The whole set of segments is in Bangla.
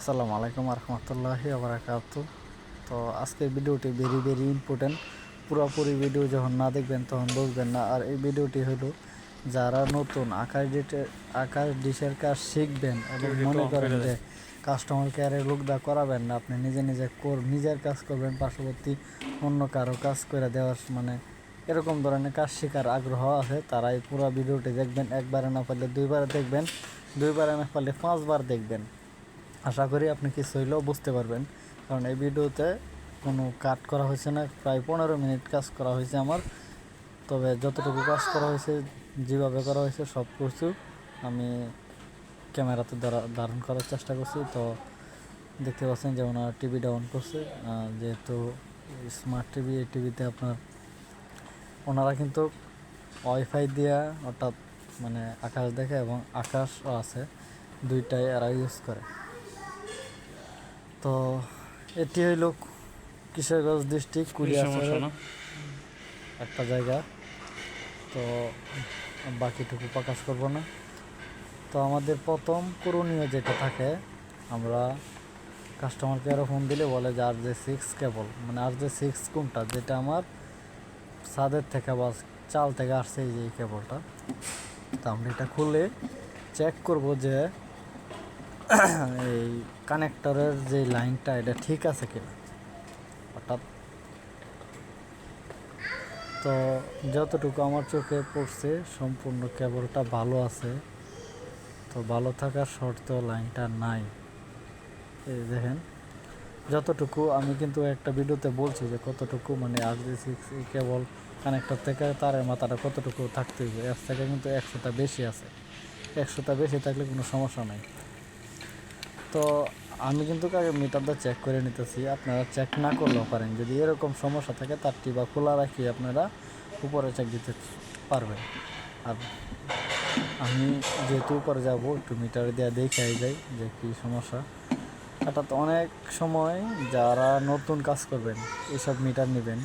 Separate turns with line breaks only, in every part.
আসসালামু আলাইকুম রহমতুল্লাহি আবরাকাত তো আজকের ভিডিওটি ভেরি ভেরি ইম্পর্টেন্ট পুরোপুরি ভিডিও যখন না দেখবেন তখন বুঝবেন না। আর এই ভিডিওটি হলো যারা নতুন আকাশ ডিটের আকাশ ডিশের কাজ শিখবেন এবং মনে করেন যে কাস্টমার কেয়ারের লোকদা করাবেন না। আপনি নিজে নিজে কর নিজের কাজ করবেন পার্শ্ববর্তী অন্য কারও কাজ করে দেওয়ার মানে এরকম ধরনের কাজ শেখার আগ্রহ আছে। তারা এই পুরো ভিডিওটি দেখবেন। একবারে না পারলে দুইবার দেখবেন। দুইবারে না পারলে পাঁচবার দেখবেন। আশা করি আপনি কিছু হইলেও বুঝতে পারবেন। কারণ এই ভিডিওতে কোনো কাট করা হয়েছে না, প্রায় পনেরো মিনিট কাজ করা হয়েছে আমার। তবে যতটুকু কাজ করা হয়েছে, যেভাবে করা হয়েছে, সব কিছু আমি ক্যামেরাতে ধারণ করার চেষ্টা করছি। তো দেখতে পাচ্ছেন যে ওনার টিভিটা অন করছে। যেহেতু স্মার্ট টিভি এই টিভিতে আপনার ওনারা কিন্তু ওয়াইফাই দিয়া অর্থাৎ মানে আকাশ দেখে এবং আকাশও আছে, দুইটাই এরা ইউজ করে। তো এটি হইল কিশোরগঞ্জ ডিস্ট্রিক্ট কুড়িয়াশরের একটা জায়গা। তো বাকিটুকু প্রকাশ করব না। তো আমাদের প্রথম করণীয় যেটা থাকে আমরা কাস্টমার কেয়ারে ফোন দিলে বলে যে আর যে সিক্স কেবল মানে আর যে সিক্স কোনটা যেটা আমার ছাদের থেকে বা চাল থেকে আসছে এই যে এই কেবলটা তো আমরা এটা খুলে চেক করব যে এই কানেক্টরের যে লাইনটা এটা ঠিক আছে কিনা? অর্থাৎ তো যতটুকু আমার চোখে পড়ছে, সম্পূর্ণ কেবলটা ভালো আছে। তো ভালো থাকার শর্তেও লাইনটা নাই। এই দেখেন, যতটুকু আমি কিন্তু একটা ভিডিওতে বলছি যে কতটুকু মানে আর সিক্স কেবল কানেক্টর থেকে তারের মাথাটা কতটুকু থাকতে হবে এর থেকে কিন্তু একশোটা বেশি আছে। একশোটা বেশি থাকলে কোনো সমস্যা নাই। তো আমি কিন্তু মিটারটা চেক করে নিতেছি, আপনারা চেক না করলেও পারেন। যদি এরকম সমস্যা থাকে, তারটি বা খোলা রাখি আপনারা উপরে চেক দিতে পারবেন। আর আমি যেহেতু উপরে যাব, একটু মিটার দেওয়া দেখে যাই যে কী সমস্যা। অর্থাৎ অনেক সময় যারা নতুন কাজ করবেন এইসব মিটার নেবেন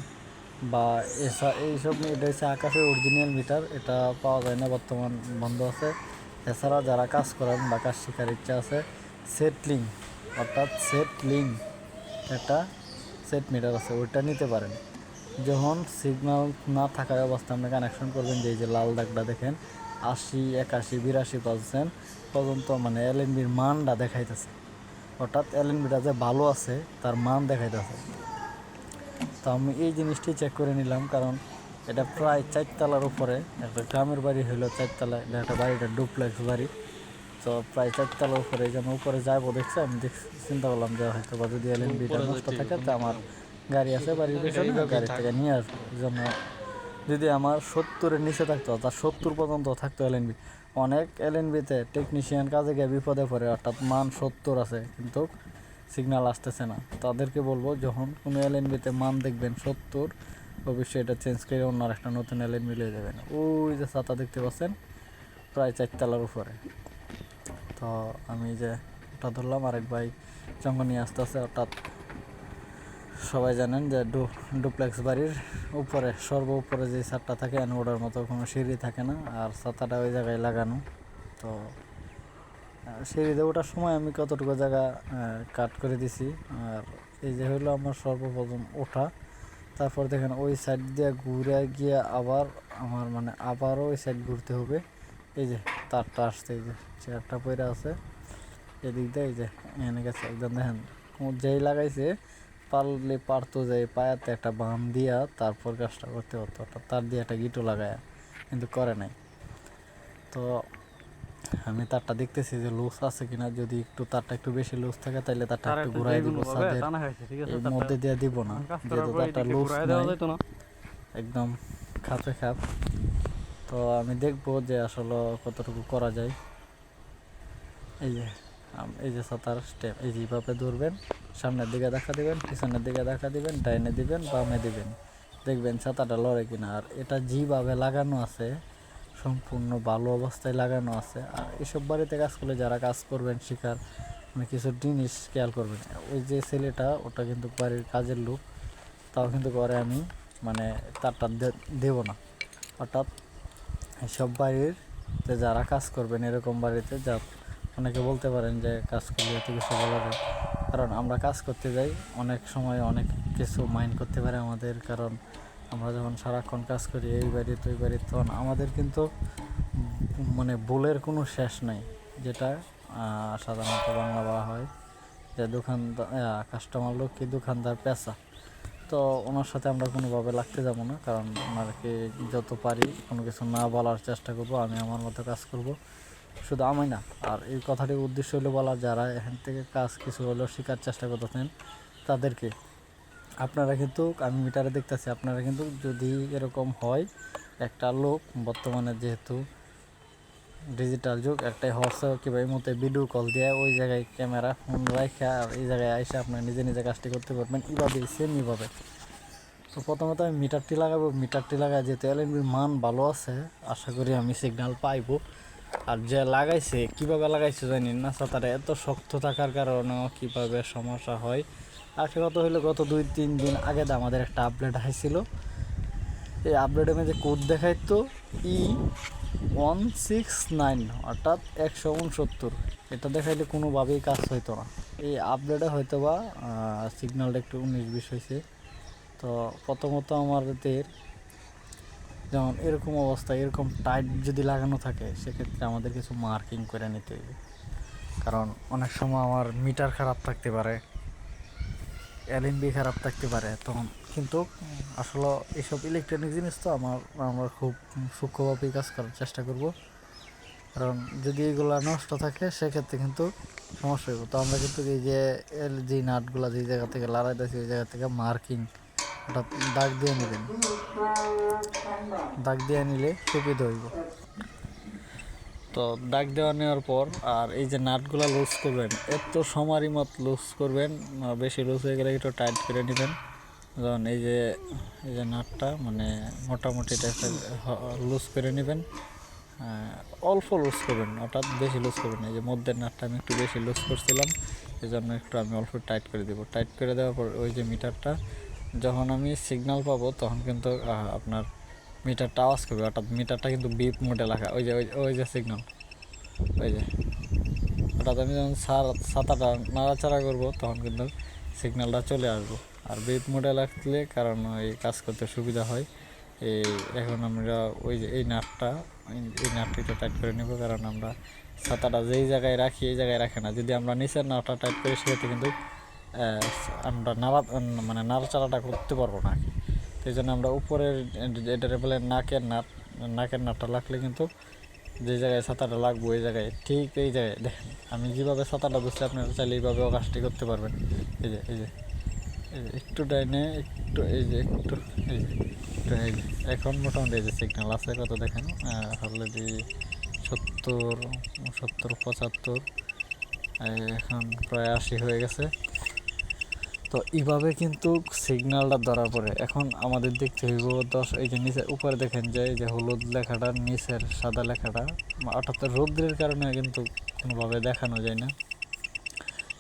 বা এসা, এইসব এটা হচ্ছে আকাশের অরিজিনাল মিটার এটা পাওয়া যায় না, বর্তমান বন্ধ আছে। এছাড়া যারা কাজ করেন বা কাজ শেখার ইচ্ছা আছে সেটলিং, অর্থাৎ সেটলিং একটা সেট মিটার আছে, ওইটা নিতে পারেন। যখন সিগনাল না থাকার অবস্থা আপনি কানেকশন করবেন, যে এই যে লাল দাগটা দেখেন, আশি, একাশি, বিরাশি পার্সেন্ট পর্যন্ত মানে এলএনবির মানটা দেখাইতেছে। অর্থাৎ এলএনবিটা যে ভালো আছে, তার মান দেখাইতেছে। তো আমি এই জিনিসটি চেক করে নিলাম, কারণ এটা প্রায় চারতলার উপরে, একটা গ্রামের বাড়ি হইল চারতলা এটা একটা বাড়িটা ডুপ্লেক্স বাড়ি। তো প্রায় চারতলার উপরে জন্য উপরে যাব দেখছি আমি চিন্তা করলাম যে হয়তো বা যদি এলএনবিটা নষ্ট থাকে তো আমার গাড়ি আছে বাড়ির পেছনে গাড়ি থেকে নিয়ে আসব। এই জন্য যদি আমার সত্তরের নিচে থাকতো অর্থাৎ সত্তর পর্যন্ত থাকতো এলএনবি অনেক এল এলএনবিতে টেকনিশিয়ান কাজে গিয়ে বিপদে পড়ে অর্থাৎ মান সত্তর আছে কিন্তু সিগন্যাল আসতেছে না। তাদেরকে বলব যখন কোনো এল এলএনবিতে মান দেখবেন সত্তর অবশ্যই এটা চেঞ্জ করে অন্য একটা নতুন এলএনবি লিয়ে যাবেন। ওই যে ছাতা দেখতে পাচ্ছেন প্রায় চারতলার উপরে। তো আমি যে ওটা ধরলাম, আরেক ভাই জঙ্গ নিয়ে আসতে আসতে অর্থাৎ সবাই জানেন যে ডু, ডুপ্লেক্স বাড়ির উপরে, সর্ব উপরে যে ছাদটা থাকে ওটার মতো কোনো সিঁড়ি থাকে না, আর ছাতাটা ওই জায়গায় লাগানো। তো সিঁড়িতে ওঠার সময় আমি কতটুকু জায়গা কাট করে দিছি, আর এই যে হলো আমার সর্বপ্রথম ওঠা। তারপর দেখেন ওই সাইড দিয়ে ঘুরে গিয়ে আবার আমার মানে আবারও ওই সাইড ঘুরতে হবে। এই যে তারটা আসছে এই যে চেয়ারটা পড়ে আছে। এদিক দিয়ে এই যে এনে গেছে একদম দেখেন যেই লাগাইছে পারলে পারতো যে পায়াতে একটা বাম দিয়া তারপর কাজটা করতে হতো তার দিয়ে একটা গিটো লাগায় কিন্তু করে নাই। তো আমি তারটা দেখতেছি যে লুজ আছে কিনা যদি একটু তারটা একটু বেশি লুজ থাকে তাহলে তারটা একটু ঘুরাই দিব এই মধ্যে দিয়ে দিব না যেহেতু তারটা লুজ নাই একদম খাপে খাপ। তো আমি দেখব যে আসলে কতটুকু করা যায়। এই যে এই যে সাঁতার স্টেপ এই যেভাবে ধরবেন, সামনের দিকে দেখা দিবেন, পিছনের দিকে দেখা দিবেন, ডাইনে দিবেন, বামে দিবেন। দেখবেন ছাতাটা লড়ে কিনা। আর এটা যেভাবে লাগানো আছে, সম্পূর্ণ ভালো অবস্থায় লাগানো আছে। আর এসব বাড়িতে কাজ করলে যারা কাজ করবেন শিকার মানে কিছু জিনিস খেয়াল করবেন। ওই যে ছেলেটা, ওটা কিন্তু বাড়ির কাজের লোক, তাও কিন্তু করে আমি মানে তারটা দেবো না। অর্থাৎ সব বাড়ির যে যারা কাজ করবেন এরকম বাড়িতে, যা অনেকে বলতে পারেন যে কাজ করলে এত কিছু বলা যায়। কারণ আমরা কাজ করতে যাই, অনেক সময় অনেক কিছু মাইন্ড করতে পারে আমাদের। কারণ আমরা যখন সারাক্ষণ কাজ করি, এই বাড়ি তো ওই বাড়ি, তখন আমাদের কিন্তু মানে ভুলের কোনো শেষ নাই, যেটা সাধারণত বাংলা বলা হয়। যে দোকানদার কাস্টমার লোক কি দোকানদার পেশা তো ওনার সাথে আমরা কোনোভাবে লাগতে যাব না, কারণ ওনাকে যত পারি কোনো কিছু না বলার চেষ্টা করব, আমি আমার মতো কাজ করব। শুধু আমি না, আর এই কথাটির উদ্দেশ্য হলো বলা, যারা এখান থেকে কাজ কিছু হলেও শেখার চেষ্টা করতেছেন তাদেরকে। আপনারা কিন্তু, আমি মিটারে দেখতেছি, আপনারা কিন্তু যদি এরকম হয়, একটা লোক বর্তমানে যেহেতু ডিজিটাল যুগ, একটাই হোয়াটসঅ্যাপ কিংবা এই ভিডিও কল দিয়ে, ওই জায়গায় ক্যামেরা ফোন রাখা আর এই জায়গায় এসে আপনার নিজে নিজে কাজটি করতে পারবেন এইভাবে সেম এইভাবে তো প্রথমত আমি মিটারটি লাগাবো, মিটারটি লাগাই যেহেতু এলএনবির মান ভালো আছে, আশা করি আমি সিগন্যাল পাইবো। আর যে লাগাইছে, কীভাবে লাগাইছে জানি না তারা এত শক্ত থাকার কারণেও কীভাবে সমস্যা হয়। আর সে কথা হলো গত দুই, তিন দিন আগে আমাদের একটা আপডেট হয়েছিল এই আপডেটের মধ্যে কোড দেখাই তো ই ওয়ান সিক্স নাইন অর্থাৎ একশো উনসত্তর। এটা দেখাইলে কোনোভাবেই কাজ হইতো না। এই আপডেটে হয়তো বা সিগন্যালটা একটু উনিশ বিশ হয়েছে তো প্রথমত আমাদের যেমন এরকম অবস্থা, এরকম টাইট যদি লাগানো থাকে, সেক্ষেত্রে আমাদের কিছু মার্কিং করে নিতে হবে। কারণ অনেক সময় আমার মিটার খারাপ থাকতে পারে এলএনবি খারাপ থাকতে পারে, তখন কিন্তু আসলে এইসব ইলেকট্রনিক জিনিস তো আমার আমরা খুব সূক্ষ্মভাবেই কাজ করার চেষ্টা করব। কারণ যদি এগুলো নষ্ট থাকে সেক্ষেত্রে কিন্তু সমস্যা হইব। তো আমরা কিন্তু এই যে এল যে নাটগুলো যে জায়গা থেকে লড়াই দিয়েছি ওই জায়গা থেকে মার্কিং ওটা দাগ দিয়ে নেবেন। দাগ দিয়ে নিলে সুবিধা হইব। তো দাগ দেওয়া নেওয়ার পর আর এই যে নাটগুলো লুজ করবেন এত সমারই মত লুজ করবেন বেশি লুজ হয়ে গেলে একটু টাইট করে নেবেন। যেমন এই যে এই যে নাটটা মানে মোটামুটি টাইপের লুজ করে নেবেন। অল্প লুজ করবেন, অর্থাৎ বেশি লুজ করবেন এই যে মধ্যের নাটটা আমি একটু বেশি লুজ করছিলাম এই জন্য একটু আমি অল্প টাইট করে দেবো। টাইট করে দেওয়ার পর ওই যে মিটারটা, যখন আমি সিগনাল পাবো, তখন কিন্তু আপনার মিটারটা আওয়াজ করবে। অর্থাৎ মিটারটা কিন্তু বিপ মোডে লেখা। ওই যে ওই যে সিগনাল ওই যে। হঠাৎ আমি যখন সার ছাতাটা নাড়াচাড়া করব, তখন কিন্তু সিগন্যালটা চলে আসব। আর বিপ মোডে লাগলে কারণ ওই কাজ করতে সুবিধা হয়। এই এখন আমরা ওই যে এই নাটটা, এই- নাটটা একটু টাইট করে নেব কারণ আমরা ছাতাটা যেই জায়গায় রাখি এই জায়গায় রাখে না। যদি আমরা নিচের নাটটা টাইট করি সেক্ষেত্রে কিন্তু আমরা নাড়া মানে নাড়াচাড়াটা করতে পারব না সেই জন্য আমরা উপরের এটারে বলে নাকের নাট, নাকের নাটটা লাগলে কিন্তু যে জায়গায় ছাতাটা লাগবে ওই জায়গায়, ঠিক এই জায়গায় দেখেন। আমি যেভাবে ছাতাটা ধরছি আপনারা চাইলে এইভাবেও কাজটি করতে পারবেন। এই যে এই যে। একটু ডাইনে, একটু এই যে, একটু এই যে, একটু এই যে। এখন মোটামুটি এই যে সিগন্যাল আছে, কত দেখেন? অলরেডি সত্তর সত্তর, পঁচাত্তর এখন প্রায় আশি হয়ে গেছে। তো এইভাবে কিন্তু সিগন্যালটা ধরার পরে এখন আমাদের দেখতে হইব, দশ, এই যে নিচে, উপরে দেখেন যে যে হলুদ লেখাটা, নিচের সাদা লেখাটা, অর্থাৎ রৌদ্রের কারণে কিন্তু কোনোভাবে দেখানো যায় না।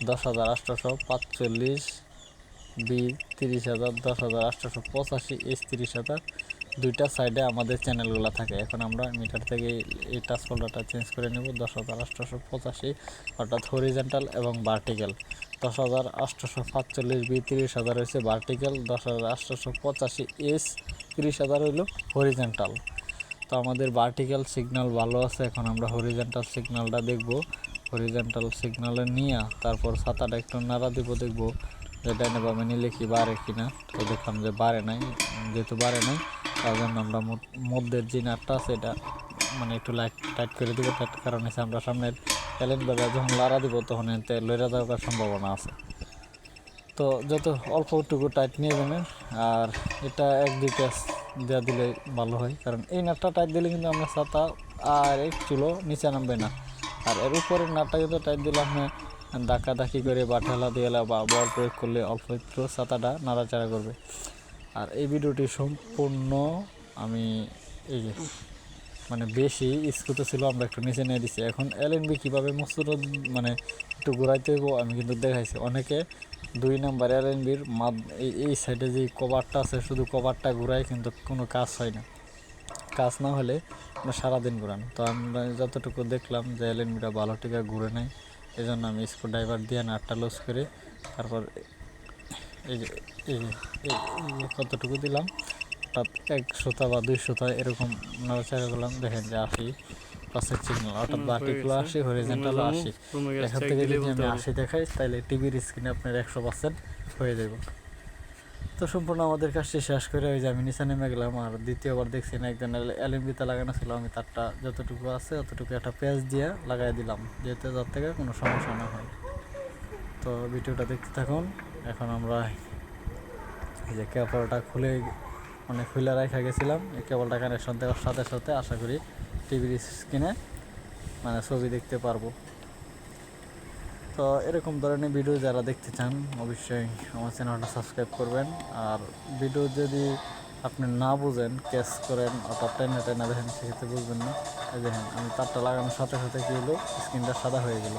দশ হাজার আটশোশো পাঁচচল্লিশ বি তিরিশ হাজার, দশ হাজার, আটশোশো পঁচাশি, এস তিরিশ হাজার, দুইটা সাইডে আমাদের চ্যানেলগুলো থাকে। এখন আমরা মিটার থেকে এই- টাচ ফোল্ডারটা চেঞ্জ করে নেব। দশ হাজার, আটশোশো পঁচাশি, অর্থাৎ হরিজেন্টাল এবং ভার্টিক্যাল দশ হাজার, আটশোশো সাতচল্লিশ, বি তিরিশ হাজার হয়েছে ভার্টিক্যাল দশ হাজার, আটশোশো পঁচাশি, এস তিরিশ হাজার হইল হরিজেন্টাল তো আমাদের ভার্টিক্যাল সিগন্যাল ভালো আছে। এখন আমরা হরিজেন্টাল সিগন্যালটা দেখব। হরিজেন্টাল সিগন্যালে নিয়ে তারপর ছাতাটা একটু নাড়া দিব, দেখব যে ডাইনে বামে নিলে কি বাড়ে কিনা? তো দেখলাম যে বাড়ে নাই, যেহেতু বাড়ে নাই, তার জন্য আমরা মধ্যের যে নাটটা আছে এটা মানে একটু লাইট টাইট করে দিব, তার কারণ হচ্ছে আমরা সামনের বেলা যখন লাড়া দিব, তখন এতে লইরা দেওয়ার সম্ভাবনা আছে। তো যত অল্প একটুকু টাইট নিয়ে যাবেন, আর এটা এক, দুই দেওয়া দিলে ভালো হয়, কারণ এই নাটটা টাইট দিলে কিন্তু আমরা ছাতা আর এক চুলো নিচে নামবে না। আর এর উপরের নাটটা কিন্তু টাইট দিলে আপনি ধাক্কি করে বা ঠেলা দিয়ে বা বল প্রয়োগ করলে অল্প একটু ছাতাটা নাড়াচাড়া করবে। আর এই ভিডিওটি সম্পূর্ণ আমি এই যে মানে বেশি স্কুতে ছিল, আমরা একটু নিচে নিয়ে দিচ্ছি এখন এল এন বি কীভাবে মসুর মানে একটু ঘোরাইতে হইব, আমি কিন্তু দেখাইছি। অনেকে দুই নাম্বার এল এন বির এই সাইডে যে কভারটা আছে, শুধু কভারটা ঘুরাই কিন্তু কোনো কাজ হয় না। কাজ না হলে আপনার সারাদিন ঘুরান। তো আমরা যতটুকু দেখলাম যে এল এলএনবিটা ভালো টিকা ঘুরে নেয় এই জন্য আমি স্ক্রু ড্রাইভার দিয়ে নাটটা লুজ করে তারপর এই যে কতটুকু দিলাম অর্থাৎ এক সুতা বা দুই সুতা এরকম নাড়াচাড়া করলাম। দেখেন যে আশি পাশের সিগনাল অর্থাৎ বাটিগুলো আসি হরিজেন্টালও আসি এখান থেকে যদি আমি আশি দেখাই তাহলে টিভির স্ক্রিনে আপনার একশো পার্সেন্ট হয়ে যাব। তো সম্পূর্ণ আমাদের কাজটি শেষ করে ওই যে আমি নিচে নেমে গেলাম আর দ্বিতীয়বার দেখছি না, একজন অ্যালুমিনিয়ামটা লাগানো ছিল, আমি তারটা যতটুকু আছে অতটুকু একটা পেঁয়াজ দিয়ে লাগাই দিলাম, যেহেতু যার থেকে কোনো সমস্যা না হয়। তো ভিডিওটা দেখতে থাকুন, এখন আমরা এই যে কেবলটা খুলে মানে খুলে রাখা গেছিলাম, এই কেবলটা কানেকশন দেওয়ার সাথে সাথে আশা করি টিভির স্ক্রিনে মানে ছবি দেখতে পারব। তো এরকম ধরনের ভিডিও যারা দেখতে চান, অবশ্যই আমার চ্যানেলটা সাবস্ক্রাইব করবেন। আর ভিডিও যদি আপনি না বুঝেন ক্যাচ করেন অর্থাৎ টেনে টেনে দেখেন, সেক্ষেত্রে বুঝবেন না। এই দেখেন, আমি তারটা লাগানোর সাথে সাথে কী হলো? স্ক্রিনটা সাদা হয়ে গেল।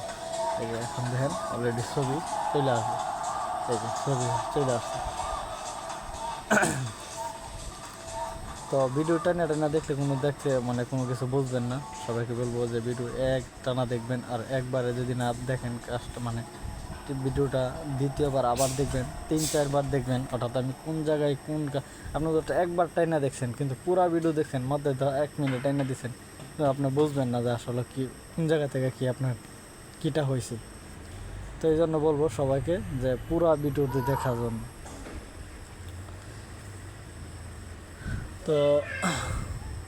এই যে এখন দেখেন অলরেডি ছবি চলে আসবে এই যে ছবি চলে আসছে তো ভিডিও টানা টানা দেখলে কোনো দেখতে মানে কোনো কিছু বুঝবেন না। সবাইকে বলব যে ভিডিও এক টানা দেখবেন আর একবারে যদি না দেখেন কাজটা মানে ভিডিওটা দ্বিতীয়বার আবার দেখবেন, তিন চারবার দেখবেন, অর্থাৎ আমি কোন জায়গায় কোন আপনি তো একবার টাইনা দেখছেন, কিন্তু পুরো ভিডিও দেখছেন মধ্যে ধর এক মিনিট টাইনা দিচ্ছেন আপনি বুঝবেন না যে আসলে কি, কোন জায়গা থেকে কি আপনার কীটা হয়েছে তো এই জন্য বলব সবাইকে যে পুরো ভিডিওটি দেখার জন্য। তো,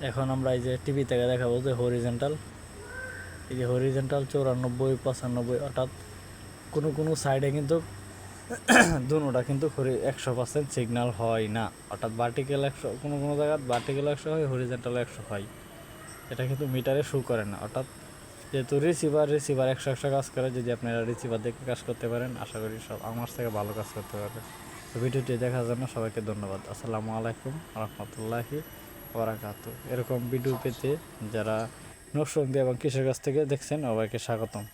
এখন আমরা এই যে টিভি থেকে দেখাবো যে হরিজেন্টাল এই যে হরিজেন্টাল চৌরানব্বই, পঁচানব্বই, অর্থাৎ কোনো কোনো সাইডে কিন্তু দুটা কিন্তু একশো পার্সেন্ট সিগনাল হয় না। অর্থাৎ ভার্টিক্যাল একশো, কোনো কোনো জায়গায় ভার্টিক্যাল একশো হয় হরিজেন্টাল একশো হয়। এটা কিন্তু মিটারে শু করে না। অর্থাৎ যেহেতু রিসিভার রিসিভার একশো একশো কাজ করে, যদি আপনারা রিসিভার দেখে কাজ করতে পারেন, আশা করি সব আমার থেকে ভালো কাজ করতে পারবেন। ভিডিওটি দেখার জন্য সবাইকে ধন্যবাদ। আসসালামু আলাইকুম রহমতুল্লাহি ওবরাকাত এরকম ভিডিও পেতে যারা নরসিংদী এবং কৃষির কাছ থেকে দেখছেন, সবাইকে স্বাগতম।